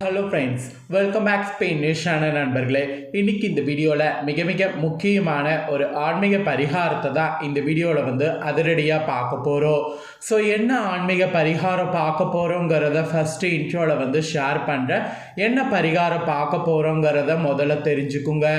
Hello friends welcome back Spain நியூஸான நண்பர்களே. இன்றைக்கி இந்த வீடியோவில் மிக மிக முக்கியமான ஒரு ஆன்மீக பரிகாரத்தை தான் இந்த வீடியோவில் வந்து அதிரடியாக பார்க்க போகிறோம் ஸோ என்ன ஆன்மீக பரிகாரம் பார்க்க போகிறோங்கிறத ஃபஸ்ட்டு இன்ட்ரோவில் வந்து ஷேர் பண்ணுறேன் என்ன பரிகாரம் பார்க்க போகிறோங்கிறத முதல்ல தெரிஞ்சுக்குங்க.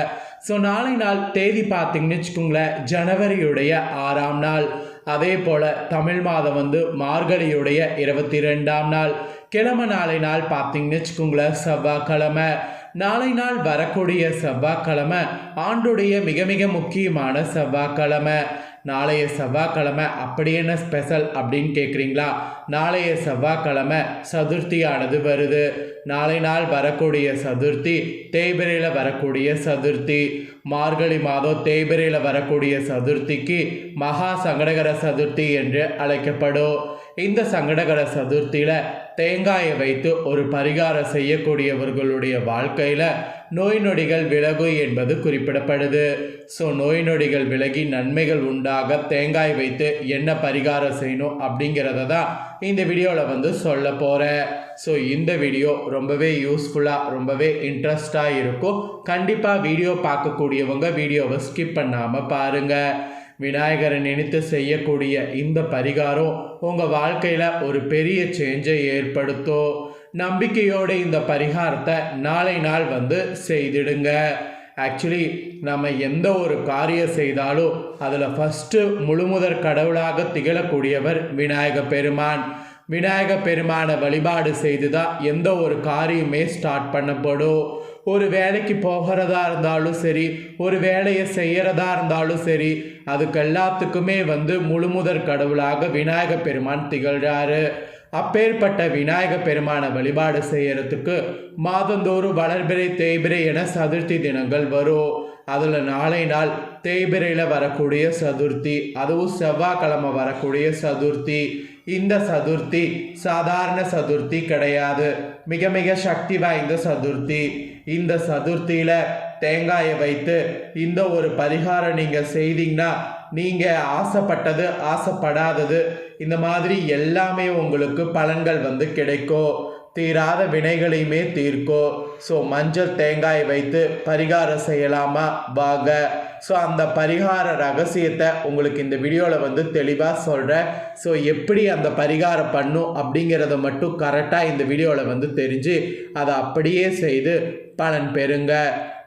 ஸோ நாளை நாள் தேதி பார்த்தீங்கன்னு வச்சுக்கோங்களேன் ஜனவரியுடைய ஆறாம் நாள். அதே போல் தமிழ் மாதம் வந்து மார்கழியுடைய இருபத்தி ரெண்டாம் நாள். கிழமை நாளை நாள் பார்த்தீங்கன்னு வச்சுக்கோங்களேன் செவ்வாய்க்கிழமை. நாளை நாள் வரக்கூடிய செவ்வாய்க்கிழமை ஆண்டுடைய மிக மிக முக்கியமான செவ்வாய்க்கிழமை. நாளைய செவ்வாய்க்கிழமை அப்படி என்ன ஸ்பெஷல் அப்படின்னு கேட்குறீங்களா நாளைய செவ்வாய்க்கிழமை சதுர்த்தியானது வருது. நாளை நாள் வரக்கூடிய சதுர்த்தி தேய்பிரையில் வரக்கூடிய சதுர்த்தி. மார்கழி மாதம் தேய்பிரையில் வரக்கூடிய சதுர்த்திக்கு மகா சங்கடகர சதுர்த்தி என்று அழைக்கப்படும். இந்த சங்கடகர சதுர்த்தியில் தேங்காயை வைத்து ஒரு பரிகாரம் செய்யக்கூடியவர்களுடைய வாழ்க்கையில் நோய் நொடிகள் விலகு என்பது குறிப்பிடப்படுது. ஸோ நோய் நொடிகள் விலகி நன்மைகள் உண்டாக தேங்காய் வைத்து என்ன பரிகாரம் செய்யணும் அப்படிங்கிறத தான் இந்த வீடியோவில் வந்து சொல்ல போகிறேன் ஸோ இந்த வீடியோ ரொம்பவே யூஸ்ஃபுல்லாக ரொம்பவே இன்ட்ரெஸ்டாக இருக்கும். கண்டிப்பாக வீடியோ பார்க்கக்கூடியவங்க வீடியோவை ஸ்கிப் பண்ணாமல் பாருங்கள் விநாயகரை நினைத்து செய்யக்கூடிய இந்த பரிகாரம் உங்கள் வாழ்க்கையில் ஒரு பெரிய சேஞ்சை ஏற்படுத்தும். நம்பிக்கையோடு இந்த பரிகாரத்தை நாளை நாள் வந்து செய்திடுங்க. ஆக்சுவலி நம்ம எந்த ஒரு காரியம் செய்தாலும் அதில் ஃபஸ்ட்டு முழுமுதற் கடவுளாக திகழக்கூடியவர் விநாயக பெருமான். விநாயக பெருமானை வழிபாடு செய்து தான் எந்த ஒரு காரியமே ஸ்டார்ட் பண்ணப்படும். ஒரு வேலைக்கு போகிறதா இருந்தாலும் சரி ஒரு வேலையை செய்கிறதா இருந்தாலும் சரி அதுக்கு எல்லாத்துக்குமே வந்து முழுமுதற் கடவுளாக விநாயக பெருமான் திகழ்கிறாரு அப்பேற்பட்ட விநாயக பெருமானை வழிபாடு செய்யறதுக்கு மாதந்தோறும் வளர்பிறை தேய்பிரை என சதுர்த்தி தினங்கள் வரும். அதில் நாளை நாள் தேய்பிரையில் வரக்கூடிய சதுர்த்தி அதுவும் செவ்வாய்க்கிழமை வரக்கூடிய சதுர்த்தி. இந்த சதுர்த்தி சாதாரண சதுர்த்தி கிடையாது. மிக மிக சக்தி வாய்ந்த சதுர்த்தி. இந்த சதுர்த்தியில் தேங்காயை வைத்து இந்த ஒரு பரிகாரம் நீங்கள் செய்தீங்கன்னா நீங்கள் ஆசைப்பட்டது ஆசைப்படாதது இந்த மாதிரி எல்லாமே உங்களுக்கு பலன்கள் வந்து கிடைக்கும். தீராத வினைகளையுமே தீர்க்கும் ஸோ மஞ்சள் தேங்காய் வைத்து பரிகாரம் செய்யலாமா? வாங்க. ஸோ அந்த பரிகார ரகசியத்தை உங்களுக்கு இந்த வீடியோவில் வந்து தெளிவாக சொல்கிறேன் ஸோ எப்படி அந்த பரிகாரம் பண்ணும் அப்படிங்கிறத மட்டும் கரெக்டாக இந்த வீடியோவில் வந்து தெரிஞ்சு அதை அப்படியே செய்து பலன் பெறுங்க.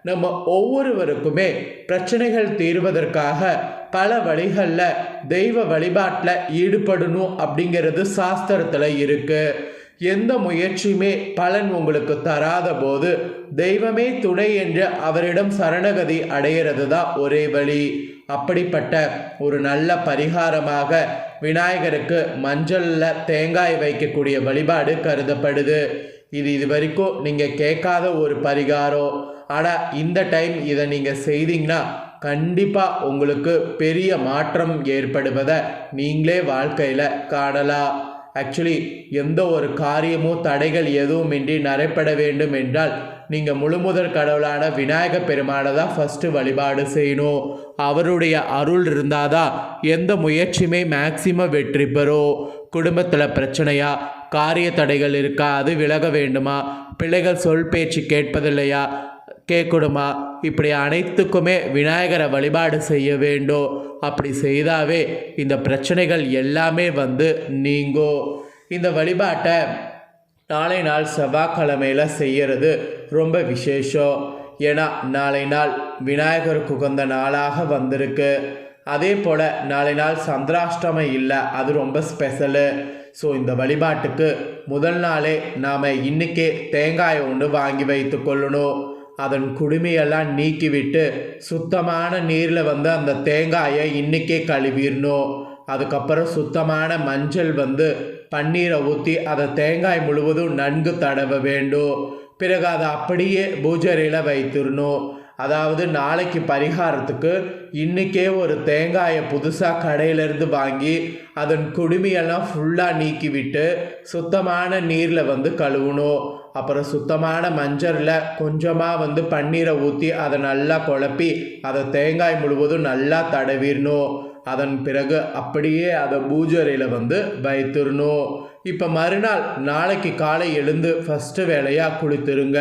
நம்ம ஒவ்வொருவருக்குமே பிரச்சனைகள் தீர்வதற்காக பல வழிகளில் தெய்வ வழிபாட்டில் ஈடுபடணும் அப்படிங்கிறது சாஸ்திரத்தில் இருக்குது எந்த முயற்சியுமே பலன் உங்களுக்கு தராத போது தெய்வமே துணை என்று அவரிடம் சரணகதி அடையிறது தான் ஒரே வழி. அப்படிப்பட்ட ஒரு நல்ல பரிகாரமாக விநாயகருக்கு மஞ்சளில் தேங்காய் வைக்கக்கூடிய வழிபாடு கருதப்படுது. இது இது வரைக்கும் நீங்கள் கேட்காத ஒரு பரிகாரம். ஆனால் இந்த டைம் இதை நீங்கள் செய்தீங்கன்னா கண்டிப்பாக உங்களுக்கு பெரிய மாற்றம் ஏற்படுவதை நீங்களே வாழ்க்கையில் காணலாம். ஆக்சுவலி எந்த ஒரு காரியமும் தடைகள் எதுவுமின்றி நடைபெற வேண்டும் என்றால் நீங்கள் முழுமுதற் கடவுளான விநாயக பெருமானை தான் ஃபஸ்ட்டு வழிபாடு செய்யணும். அவருடைய அருள் இருந்தால் தான் எந்த முயற்சியுமே மேக்சிமம் வெற்றி பெறும். குடும்பத்தில் பிரச்சனையா காரிய தடைகள் இருக்கா அது விலக வேண்டுமா? பிள்ளைகள் சொல் பேச்சு கேட்பதில்லையா? கேட்கணுமா? இப்படி அனைத்துக்குமே விநாயகரை வழிபாடு செய்ய வேண்டும். அப்படி செய்தாவே இந்த பிரச்சனைகள் எல்லாமே வந்து நீங்கும் இந்த வழிபாட்டை நாளை நாள் செவ்வாய்க்கிழமையில் செய்கிறது ரொம்ப விசேஷம். ஏன்னா நாளை நாள் விநாயகருக்கு உகந்த நாளாக வந்திருக்கு. அதே போல் நாளை நாள் சந்திராஷ்டமம் இல்லை அது ரொம்ப ஸ்பெஷலு. ஸோ இந்த வழிபாட்டுக்கு முதல் நாளே நாம் இன்றைக்கே தேங்காயை ஒன்று வாங்கி வைத்து கொள்ளணும். அதன் குடுமையெல்லாம் நீக்கிவிட்டு சுத்தமான நீரில் வந்து அந்த தேங்காயை இன்றைக்கே கழுவிடணும். அதுக்கப்புறம் சுத்தமான மஞ்சள் வந்து பன்னீரை ஊற்றி அதை தேங்காய் முழுவதும் நன்கு தடவ வேண்டும். பிறகு அதை அப்படியே பூஜரையில் வைத்திடணும். அதாவது நாளைக்கு பரிகாரத்துக்கு இன்றைக்கே ஒரு தேங்காயை புதுசாக கடையிலேருந்து வாங்கி அதன் குடுமையெல்லாம் ஃபுல்லாக நீக்கிவிட்டு சுத்தமான நீரில் வந்து கழுவணும். அப்புறம் சுத்தமான மஞ்சளில் கொஞ்சமாக வந்து பன்னீரை ஊற்றி அதை நல்லா குழப்பி அதை தேங்காய் முழுவதும் நல்லா தடவிடணும் அதன் பிறகு அப்படியே அதை பூஜரையில் வந்து வைத்திடணும் இப்போ மறுநாள் நாளைக்கு காலை எழுந்து ஃபஸ்ட்டு வேலையாக குளித்துருங்க.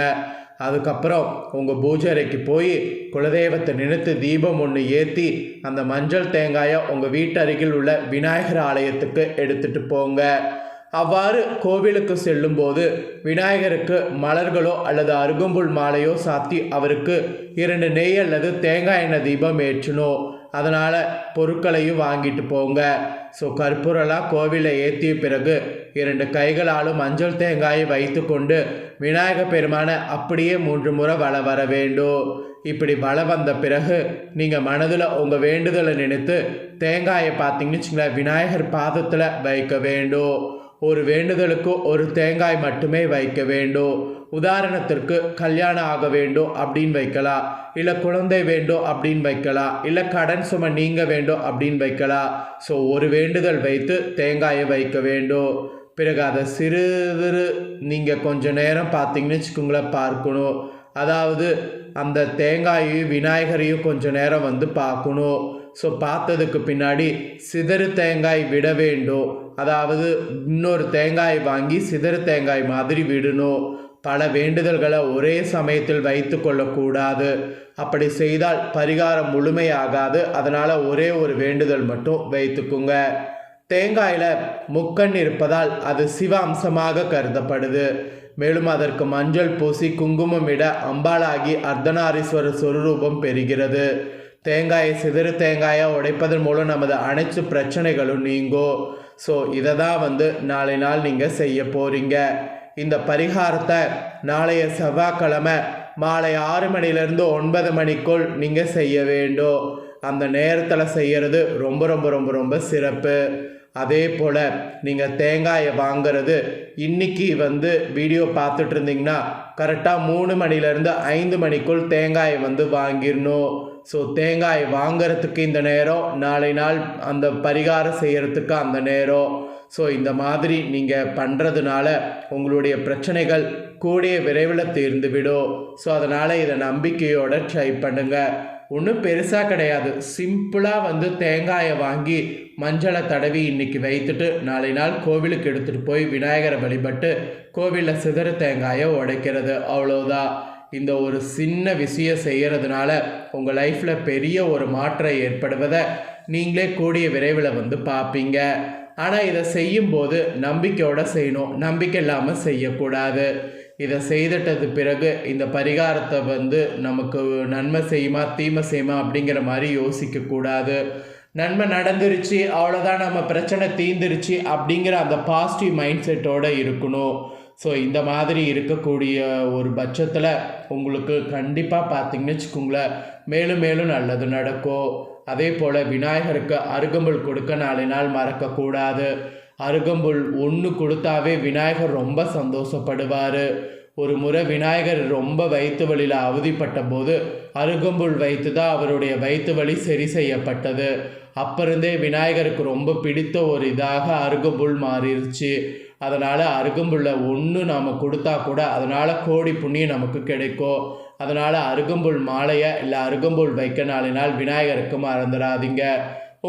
அதுக்கப்புறம் உங்கள் பூஜை போய் குலதெய்வத்தை நினைத்து தீபம் ஒன்று ஏற்றி அந்த மஞ்சள் தேங்காயை உங்கள் வீட்டருகில் உள்ள விநாயகர் ஆலயத்துக்கு எடுத்துகிட்டு போங்க. அவ்வாறு கோவிலுக்கு செல்லும்போது விநாயகருக்கு மலர்களோ அல்லது அருகம்புல் மாலையோ சாத்தி அவருக்கு இரண்டு நெய் அல்லது தேங்காய் எண்ணெய் தீபம் ஏற்றணும் அதனால் பொருட்களையும் வாங்கிட்டு போங்க. ஸோ கற்பூரெல்லாம் கோவிலை ஏற்றிய பிறகு இரண்டு கைகளாலும் மஞ்சள் தேங்காயை வைத்து கொண்டு விநாயக பெருமானை அப்படியே மூன்று முறை வள வர வேண்டும். இப்படி வள வந்த பிறகு நீங்கள் மனதில் உங்கள் வேண்டுதலை நினைத்து தேங்காயை பார்த்தீங்கன்னு வச்சுங்களேன் விநாயகர் பாதத்தில் வைக்க வேண்டும். ஒரு வேண்டுதலுக்கு ஒரு தேங்காய் மட்டுமே வைக்க வேண்டும். உதாரணத்திற்கு கல்யாணம் ஆக வேண்டும் அப்படின்னு வைக்கலாம். இல்லை குழந்தை வேண்டும் அப்படின்னு வைக்கலாம். இல்லை கடன் சுமை நீங்க வேண்டும் அப்படின்னு வைக்கலாம். ஸோ ஒரு வேண்டுதல் வைத்து தேங்காயை வைக்க வேண்டும். பிறகு அதை சிறு நீங்கள் கொஞ்சம் நேரம் பார்த்தீங்கன்னு வச்சுக்கோங்களேன் பார்க்கணும். அதாவது அந்த தேங்காயையும் விநாயகரையும் கொஞ்சம் நேரம் வந்து பார்க்கணும். ஸோ பார்த்ததுக்கு பின்னாடி சிதறு தேங்காய் விட வேண்டும். அதாவது இன்னொரு தேங்காய் வாங்கி சிதறு தேங்காய் மாதிரி விடணும். பல வேண்டுதல்களை ஒரே சமயத்தில் வைத்து கொள்ளக்கூடாது. அப்படி செய்தால் பரிகாரம் முழுமையாகாது. அதனால் ஒரே ஒரு வேண்டுதல் மட்டும் வைத்துக்குங்க. தேங்காயில் முக்கண் இருப்பதால் அது சிவ அம்சமாக கருதப்படுது. மேலும் அதற்கு மஞ்சள் பூசி குங்குமமிட அம்பாளாகி அர்த்தநாரீஸ்வரர் சொரூபம் பெறுகிறது. தேங்காயை சிதறு தேங்காயை உடைப்பதன் மூலம் நமது அனைத்து பிரச்சனைகளும் நீங்கும் ஸோ இதை தான் வந்து நாளை நாள் நீங்கள் செய்ய போகிறீங்க இந்த பரிகாரத்தை நாளைய செவ்வாய்க்கிழமை மாலை ஆறு மணிலேருந்து ஒன்பது மணிக்குள் நீங்கள் செய்ய வேண்டும் அந்த நேரத்தில் செய்கிறது ரொம்ப ரொம்ப ரொம்ப ரொம்ப சிறப்பு. அதே போல் நீங்கள் தேங்காயை வாங்கிறது இன்னைக்கு வந்து வீடியோ பார்த்துட்டு இருந்தீங்கன்னா கரெக்டாக மூணு மணிலேருந்து ஐந்து மணிக்குள் தேங்காயை வந்து வாங்கிடணும். ஸோ தேங்காய் வாங்கிறதுக்கு இந்த நேரம் நாளை நாள் அந்த பரிகாரம் செய்கிறதுக்கு அந்த நேரம். ஸோ இந்த மாதிரி நீங்கள் பண்ணுறதுனால உங்களுடைய பிரச்சனைகள் கூடிய விரைவில் தீர்ந்துவிடும் ஸோ அதனால் இதை நம்பிக்கையோடு ட்ரை பண்ணுங்கள் ஒன்றும் பெருசாக கிடையாது. சிம்பிளாக வந்து தேங்காயை வாங்கி மஞ்சளை தடவி இன்னைக்கு வைத்துட்டு நாளை நாள் கோவிலுக்கு எடுத்துகிட்டு போய் விநாயகரை வழிபட்டு கோவிலில் சிதறு தேங்காயை உடைக்கிறது. அவ்வளோதான் இந்த ஒரு சின்ன விஷயம் செய்கிறதுனால உங்கள் லைஃப்பில் பெரிய ஒரு மாற்றம் ஏற்படுவதை நீங்களே கூடிய விரைவில் வந்து பார்ப்பீங்க. ஆனால் இதை செய்யும்போது நம்பிக்கையோடு செய்யணும். நம்பிக்கை இல்லாமல் செய்யக்கூடாது. இதை செய்துட்டது பிறகு இந்த பரிகாரத்தை வந்து நமக்கு நன்மை செய்யுமா தீமை செய்யுமா அப்படிங்கிற மாதிரி யோசிக்கக்கூடாது. நன்மை நடந்துருச்சு அவ்வளோதான் நம்ம பிரச்சனை தீந்துருச்சு அப்படிங்கிற அந்த பாசிட்டிவ் மைண்ட் செட்டோடு இருக்கணும். ஸோ இந்த மாதிரி இருக்கக்கூடிய ஒரு பட்சத்தில் உங்களுக்கு கண்டிப்பாக பார்த்தீங்கன்னு வச்சுக்கோங்களேன் மேலும் மேலும் நல்லது நடக்கும். அதே போல் விநாயகருக்கு அருகம்புல் கொடுக்க நாலு நாள் மறக்கக்கூடாது. அருகம்புல் ஒன்று கொடுத்தாவே விநாயகர் ரொம்ப சந்தோஷப்படுவார். ஒரு முறை விநாயகர் ரொம்ப வயிற்று வலியில் அவதிப்பட்ட போது அருகம்புல் வைத்து தான் அவருடைய வயிற்று வலி சரி செய்யப்பட்டது. அப்பிருந்தே விநாயகருக்கு ரொம்ப பிடித்த ஒரு இதாக அருகம்புல் மாறிடுச்சு அதனால் அருகம்புல்லை ஒன்று நாம் கொடுத்தா கூட அதனால் கோடி புண்ணியம் நமக்கு கிடைக்கும் அதனால் அருகம்புல் மாலையை இல்லை அருகம்புல் வைக்க நாலு நாள் விநாயகருக்கு மறந்துடாதீங்க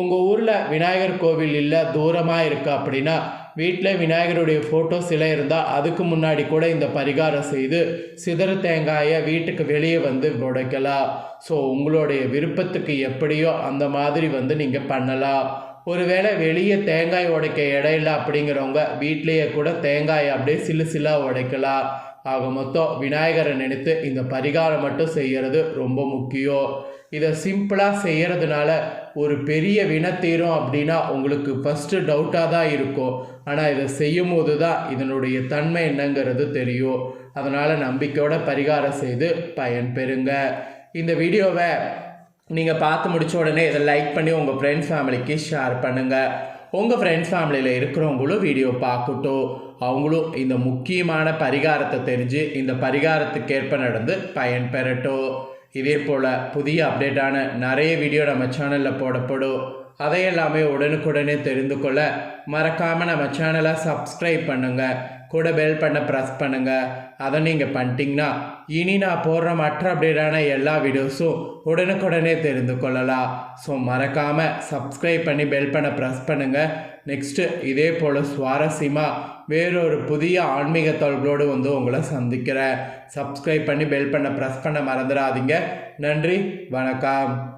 உங்கள் ஊரில் விநாயகர் கோவில் இல்லை தூரமாக இருக்குது அப்படின்னா வீட்டில் விநாயகருடைய ஃபோட்டோ சிலை இருந்தால் அதுக்கு முன்னாடி கூட இந்த பரிகாரம் செய்து சிதறு தேங்காயை வீட்டுக்கு வெளியே வந்து உடைக்கலாம். ஸோ உங்களுடைய விருப்பத்துக்கு எப்படியோ அந்த மாதிரி வந்து நீங்கள் பண்ணலாம். ஒருவேளை வெளியே தேங்காய் உடைக்க இடம் இல்லை அப்படிங்கிறவங்க வீட்லேயே கூட தேங்காய் அப்படியே சில்லு சில்லாக உடைக்கலாம். ஆக மொத்தம் விநாயகரை நினைத்து இந்த பரிகாரம் மட்டும் செய்கிறது ரொம்ப முக்கியம். இதை சிம்பிளாக செய்கிறதுனால ஒரு பெரிய வினை தீரும் அப்படின்னா உங்களுக்கு ஃபஸ்ட்டு டவுட்டாக தான் இருக்கும். ஆனால் இதை செய்யும் போது தான் இதனுடைய தன்மை என்னங்கிறது தெரியும். அதனால் நம்பிக்கையோட பரிகாரம் செய்து பயன் பெறுங்க இந்த வீடியோவை நீங்கள் பார்த்து முடிச்ச உடனே இதை லைக் பண்ணி உங்கள் ஃப்ரெண்ட்ஸ் ஃபேமிலிக்கு ஷேர் பண்ணுங்கள் உங்கள் ஃப்ரெண்ட்ஸ் ஃபேமிலியில் இருக்கிறவங்களும் வீடியோ பார்க்கட்டும். அவங்களும் இந்த முக்கியமான பரிகாரத்தை தெரிஞ்சு இந்த பரிகாரத்துக்கேற்ப நடந்து பயன் பெறட்டும் இதே போல் புதிய அப்டேட்டான நிறைய வீடியோ நம்ம சேனலில் போடப்படும். அதையெல்லாமே உடனுக்குடனே தெரிந்து கொள்ள மறக்காமல் நம்ம சேனலை சப்ஸ்கிரைப் பண்ணுங்கள் கூட பெல் பண்ண ப்ரெஸ் பண்ணுங்கள் அதை நீங்கள் பண்ணிட்டீங்கன்னா இனி நான் போடுற மற்ற அப்டேட்டான எல்லா வீடியோஸும் உடனுக்குடனே தெரிந்து கொள்ளலாம். ஸோ மறக்காமல் சப்ஸ்கிரைப் பண்ணி பெல் பண்ண ப்ரெஸ் பண்ணுங்கள் நெக்ஸ்ட்டு இதே போல் சுவாரஸ்யமாக வேறொரு புதிய ஆன்மீக தொழில்களோடு வந்து உங்களை சந்திக்கிறேன். சப்ஸ்கிரைப் பண்ணி பெல் பண்ண ப்ரெஸ் பண்ண மறந்துடாதீங்க. நன்றி வணக்கம்.